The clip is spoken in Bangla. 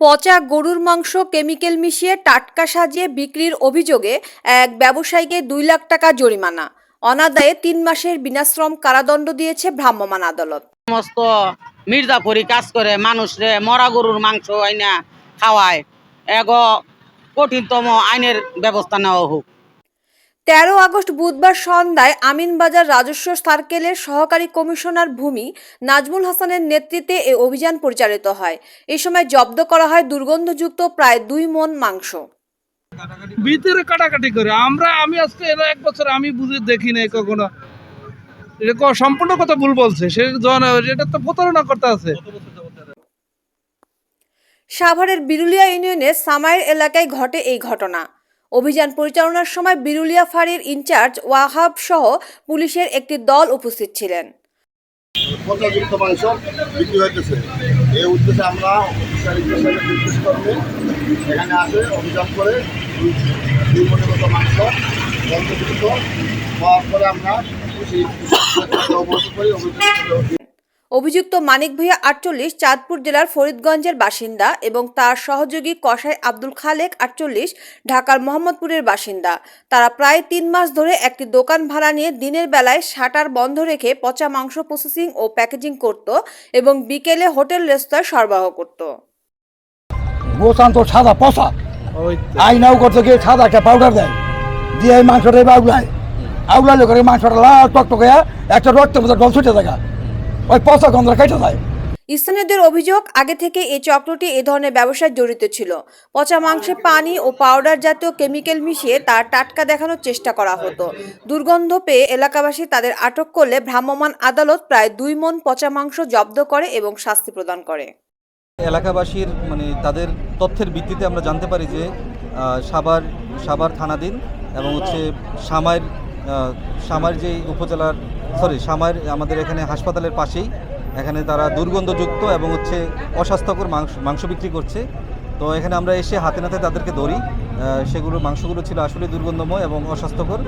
পচা গরুর মাংস কেমিক্যাল মিশিয়ে টাটকা সাজিয়ে বিক্রির অভিযোগে এক ব্যবসায়ীকে দুই লাখ টাকা জরিমানা। অনাদায়ে তিন মাসের বিনাশ্রম কারাদণ্ড দিয়েছে ভ্রাম্যমান আদালত। সমস্ত মির্জাপুরি কাজ করে মানুষরে মরা গরুর মাংস আইনা খাওয়ায়। এগো কঠিনতম আইনের ব্যবস্থা নেওয়া হোক। তেরো আগস্ট বুধবার সন্ধ্যায় আমিনবাজার রাজস্ব সার্কেলের সহকারী কমিশনার ভূমি নাজমুল হাসানের নেতৃত্বে এ অভিযান পরিচালিত হয়। এ সময় জব্দ করা হয় দুর্গন্ধযুক্ত প্রায় দুই মন মাংস। ভিতরে কাটাকাটি করে। আমরা আমি আজকে এর এক বছর আমি বুঝে দেখি নাই কখনো। এটা সম্পূর্ণ কথা ভুল বলছে। সে জন- এটা তো প্রতারণা করতে আছে। সাভারের বিরুলিয়া ইউনিয়নের সামাইর এলাকায় ঘটে এই ঘটনা। অভিযান পরিচালনার সময় বিরুলিয়া ফাঁড়ির ইনচার্জ ওয়াহাব সহ পুলিশের একটি দল উপস্থিত ছিলেন। অভিযুক্ত মানিক ভূঁইয়া আটচল্লিশ, চাঁদপুর জেলার ফরিদগঞ্জের বাসিন্দা এবং তার সহযোগী কসাই আব্দুল খালেক আটচল্লিশ, ঢাকার মোহাম্মদপুরের বাসিন্দা। তারা প্রায় তিন মাস ধরে একটি দোকান ভাড়া নিয়ে দিনের বেলায় শাটার বন্ধ রেখে পচা মাংস প্রসেসিং ও প্যাকেজিং করত এবং বিকেলে হোটেল রেস্তোরাঁ সরবরাহ করত। গোসান তো সাদা পচা? আইনাও করতে গিয়ে সাদা একটা পাউডার দেয়। দিয়ে মাংসটা আউলায়। আউলালে করে মাংসটা লাল একটা রক্তের মতো ছুটে থাকা। ওই পচা গন্ধ কেটে যায় স্থানীয়দের অভিযোগ আগে থেকে এই চক্রটি এ ধরনের ব্যবসায় জড়িত ছিল। পচা মাংসে পানি ও পাউডার জাতীয় কেমিক্যাল মিশিয়ে তার টাটকা দেখানোর চেষ্টা করা হতো। দুর্গন্ধ পেয়ে এলাকাবাসী তাদের আটক করলে ভ্রাম্যমাণ আদালত প্রায় দুই মন পচা মাংস জব্দ করে এবং শাস্তি প্রদান করে। এলাকাবাসীর মানে তাদের তথ্যের ভিত্তিতে আমরা জানতে পারি যে আহ, সাভার সাভার থানাধীন এবং হচ্ছে সামাইর আহ, সামার যে উপজেলার সরি সামার আমাদের এখানে হাসপাতালের পাশেই। এখানে তারা দুর্গন্ধযুক্ত এবং হচ্ছে অস্বাস্থ্যকর মাংস মাংস বিক্রি করছে। তো এখানে আমরা এসে হাতে নাতে তাদেরকে ধরি। সেগুলো, মাংসগুলো ছিল আসলে দুর্গন্ধময় এবং অস্বাস্থ্যকর।